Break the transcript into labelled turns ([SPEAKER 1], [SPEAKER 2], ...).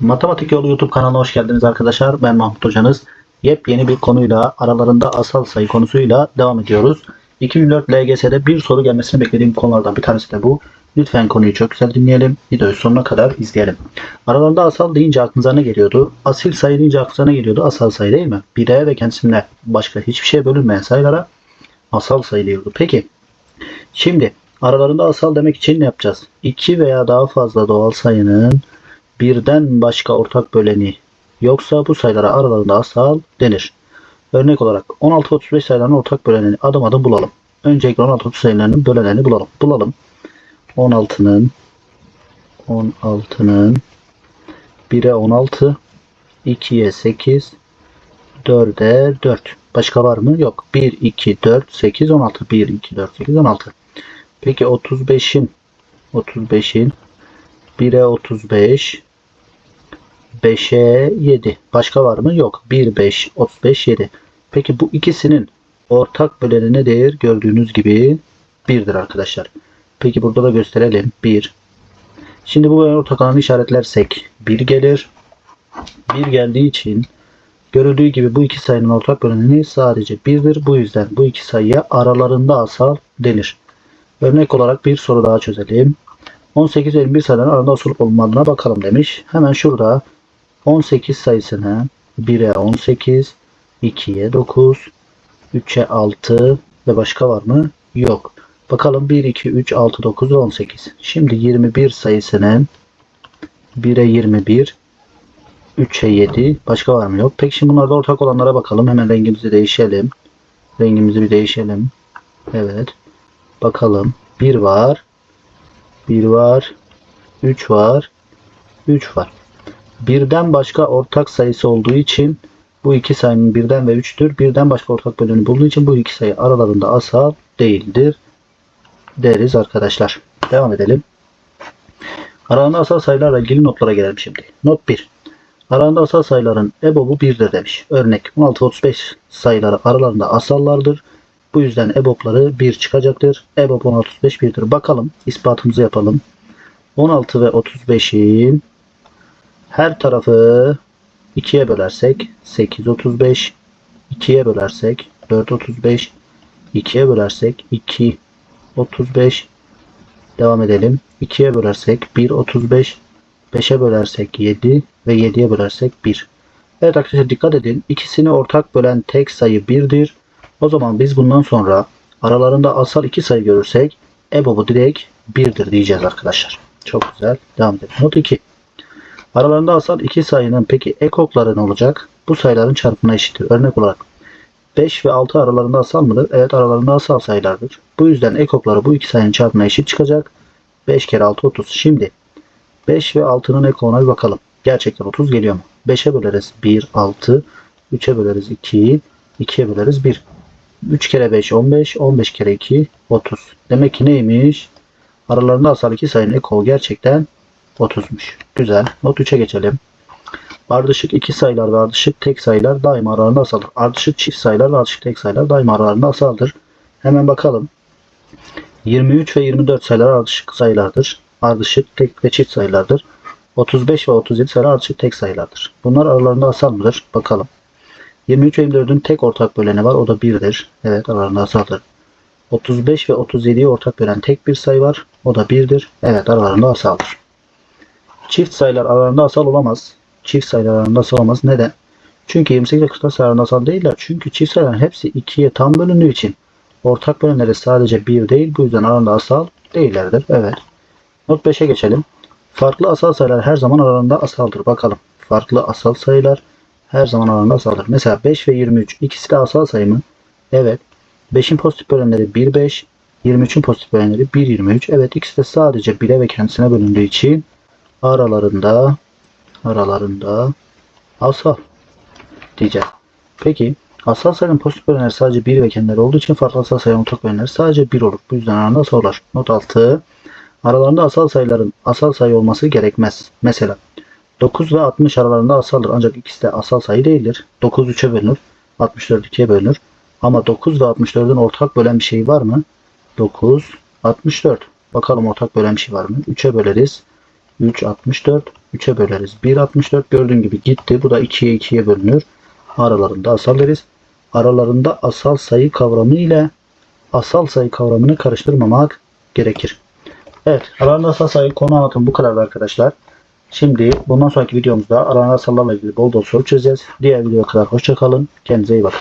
[SPEAKER 1] Matematik Yolu YouTube kanalına hoş geldiniz arkadaşlar. Ben Mahmut Hocanız. Yepyeni bir konuyla aralarında asal sayı konusuyla devam ediyoruz. 2004 LGS'de bir soru gelmesini beklediğim konulardan bir tanesi de bu. Lütfen konuyu çok güzel dinleyelim. Videoyu sonuna kadar izleyelim. Aralarında asal deyince aklınıza ne geliyordu? Asil sayı deyince aklınıza ne geliyordu? Asal sayı değil mi? Bireye ve kendisine başka hiçbir şeye bölünmeyen sayılara asal sayı diyordu. Peki Şimdi aralarında asal demek için ne yapacağız? 2 veya daha fazla doğal sayının birden başka ortak böleni yoksa bu sayılara aralarında asal denir. Örnek olarak 16 35 sayılarının ortak bölenini adım adım bulalım. Öncelikle 16 30 sayılarının bölenlerini bulalım. Bulalım. 16'nın 16'nın 1'e 16 2'ye 8 4'e 4. Başka var mı? Yok. 1, 2, 4, 8, 16. 1, 2, 4, 8, 16. Peki 35'in 35'in 1'e 35 5'e 7. Başka var mı? Yok. 1, 5, 35, 7. Peki bu ikisinin ortak böleni nedir? Gördüğünüz gibi 1'dir arkadaşlar. Peki burada da gösterelim. 1. Şimdi bu ortak alanı işaretlersek 1 gelir. 1 geldiği için Görüldüğü gibi bu iki sayının ortak böleni sadece 1'dir. Bu yüzden bu iki sayıya aralarında asal denir. Örnek olarak bir soru daha çözelim. 18 ve 21 sayıların arasında asıl olmadığına bakalım demiş. Hemen şurada 18 sayısını 1'e 18, 2'ye 9, 3'e 6 ve başka var mı? Yok. Bakalım 1, 2, 3, 6, 9 ve 18. Şimdi 21 sayısının 1'e 21, 3'e 7. Başka var mı? Yok. Peki şimdi bunlarda ortak olanlara bakalım. Hemen rengimizi değişelim. Rengimizi bir değişelim. Evet. Bakalım. 1 var. 1 var. 3 var. 3 var. Birden başka ortak sayısı olduğu için bu iki sayının birden ve 3'tür. Birden başka ortak böleni bulduğu için bu iki sayı aralarında asal değildir deriz arkadaşlar. Devam edelim. Aralarında asal sayılarla ilgili notlara gelelim şimdi. Not 1. Aralarında asal sayıların EBOB'u 1'dir demiş. Örnek 16-35 sayıları aralarında asallardır. Bu yüzden EBOB'ları 1 çıkacaktır. EBOB 16-35 1'dir. Bakalım ispatımızı yapalım. 16 ve 35'in her tarafı 2'ye bölersek 8 35 2'ye bölersek 4 35 2'ye bölersek 2 35 devam edelim. 2'ye bölersek 1 35 5'e bölersek 7 ve 7'ye bölersek 1. Evet arkadaşlar dikkat edin. İkisini ortak bölen tek sayı 1'dir. O zaman biz bundan sonra aralarında asal iki sayı görürsek EBOB'u direkt 1'dir diyeceğiz arkadaşlar. Çok güzel. Devam edelim. Not 2. Aralarında asal iki sayının peki ekokları ne olacak? Bu sayıların çarpımına eşittir. Örnek olarak 5 ve 6 aralarında asal mıdır? Evet aralarında asal sayılardır. Bu yüzden ekokları bu iki sayının çarpımına eşit çıkacak. 5 kere 6 30. Şimdi 5 ve 6'nın ekona bir bakalım. Gerçekten 30 geliyor mu? 5'e böleriz 1, 6. 3'e böleriz 2. 2'ye böleriz 1. 3 kere 5, 15. 15 kere 2, 30. Demek ki neymiş? Aralarında asal iki sayının eko gerçekten 30'muş. Güzel. Not 3'e geçelim. Ardışık iki sayılar ve ardışık tek sayılar daima aralarında asaldır. Ardışık çift sayılar ve ardışık tek sayılar daima aralarında asaldır. Hemen bakalım. 23 ve 24 sayılar ardışık sayılardır ardışık tek ve çift sayılardır. 35 ve 37 sayılar ardışık tek sayılardır. Bunlar aralarında asal mıdır? Bakalım. 23 ve 24'ün tek ortak böleni var. O da 1'dir. Evet aralarında asaldır. 35 ve 37'yi ortak bölen tek bir sayı var. O da 1'dir. Evet aralarında asaldır. Çift sayılar aralarında asal olamaz. Çift sayılar aralarında asal olamaz. Neden? Çünkü 28 ve 40 sayılarında asal değiller. Çünkü çift sayıların hepsi 2'ye tam bölündüğü için ortak bölenleri sadece 1 değil. Bu yüzden aralarında asal değillerdir. Evet. Not 5'e geçelim. Farklı asal sayılar her zaman aralarında asaldır. Bakalım. Farklı asal sayılar her zaman aralarında asaldır. Mesela 5 ve 23 ikisi de asal sayı mı? Evet. 5'in pozitif bölenleri 1 5, 23'ün pozitif bölenleri 1 23. Evet ikisi de sadece 1'e ve kendisine bölündüğü için aralarında aralarında asal diyeceğiz. Peki asal sayının pozitif bölenleri sadece 1 ve kendileri olduğu için farklı asal sayının ortak bölenleri sadece 1 olur. Bu yüzden arasında asal olur. Not 6 Aralarında asal sayıların asal sayı olması gerekmez. Mesela 9 ve 60 aralarında asaldır ancak ikisi de asal sayı değildir. 9 3'e bölünür. 64 2'ye bölünür. Ama 9 ve 64'ün ortak bölen bir şey var mı? 9, 64. Bakalım ortak bölen bir şey var mı? 3'e böleriz. 3 64. 3'e böleriz. 1 64. Gördüğün gibi gitti. Bu da 2'ye 2'ye bölünür. Aralarında asal deriz. Aralarında asal sayı kavramı ile asal sayı kavramını karıştırmamak gerekir. Evet. Aralarında asal sayı konu anlatım bu kadar arkadaşlar. Şimdi bundan sonraki videomuzda aralarında asallarla ilgili bol bol soru çözeceğiz. Diğer videoya kadar hoşçakalın. Kendinize iyi bakın.